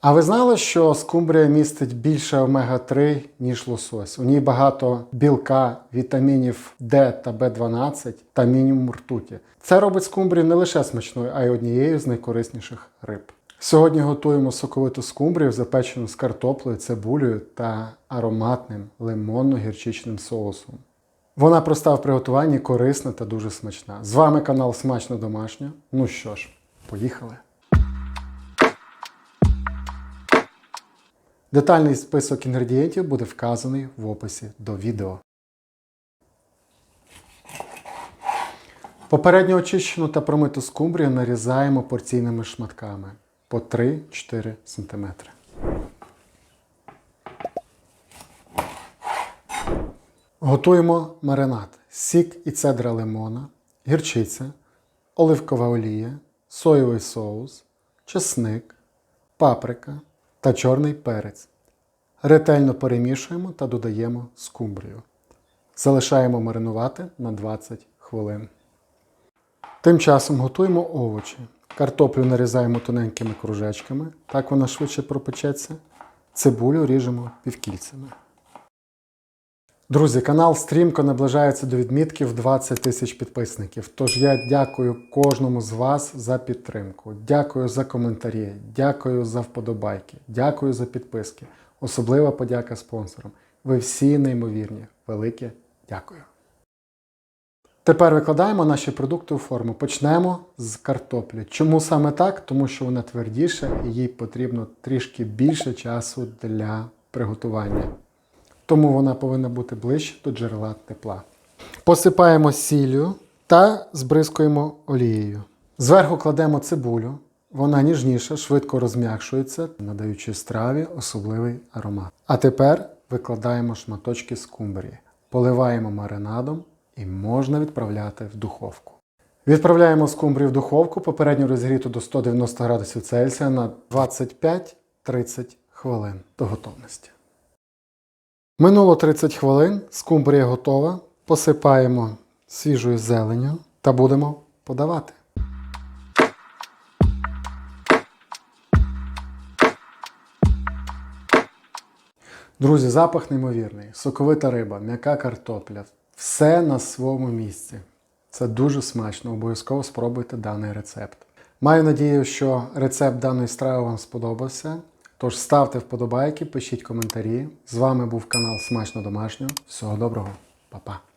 А ви знали, що скумбрія містить більше омега-3, ніж лосось? У ній багато білка, вітамінів Д та В12 та мінімум ртуті. Це робить скумбрію не лише смачною, а й однією з найкорисніших риб. Сьогодні готуємо соковиту скумбрію, запечену з картоплею, цибулею та ароматним лимонно-гірчичним соусом. Вона проста в приготуванні, корисна та дуже смачна. З вами канал Смачно Домашнє. Ну що ж, поїхали! Детальний список інгредієнтів буде вказаний в описі до відео. Попередньо очищену та промиту скумбрію нарізаємо порційними шматками по 3-4 см. Готуємо маринад. Сік і цедра лимона, гірчиця, оливкова олія, соєвий соус, чесник, паприка та чорний перець. Ретельно перемішуємо та додаємо скумбрію. Залишаємо маринувати на 20 хвилин. Тим часом готуємо овочі. Картоплю нарізаємо тоненькими кружечками, так вона швидше пропечеться. Цибулю ріжемо півкільцями. Друзі, канал стрімко наближається до відмітки в 20 тисяч підписників. Тож я дякую кожному з вас за підтримку. Дякую за коментарі, дякую за вподобайки, дякую за підписки. Особлива подяка спонсорам. Ви всі неймовірні. Велике дякую. Тепер викладаємо наші продукти у форму. Почнемо з картоплі. Чому саме так? Тому що вона твердіша і їй потрібно трішки більше часу для приготування. Тому вона повинна бути ближче до джерела тепла. Посипаємо сіллю та збризкуємо олією. Зверху кладемо цибулю. Вона ніжніша, швидко розм'якшується, надаючи страві особливий аромат. А тепер викладаємо шматочки скумбрії, поливаємо маринадом і можна відправляти в духовку. Відправляємо скумбрію в духовку, попередньо розігріту до 190 градусів Цельсія на 25-30 хвилин до готовності. Минуло 30 хвилин, скумбрія готова. Посипаємо свіжою зеленню та будемо подавати. Друзі, запах неймовірний, соковита риба, м'яка картопля. Все на своєму місці. Це дуже смачно. Обов'язково спробуйте даний рецепт. Маю надію, що рецепт даної страви вам сподобався. Тож ставте вподобайки, пишіть коментарі. З вами був канал Смачно Домашнього. Всього доброго, Па-па!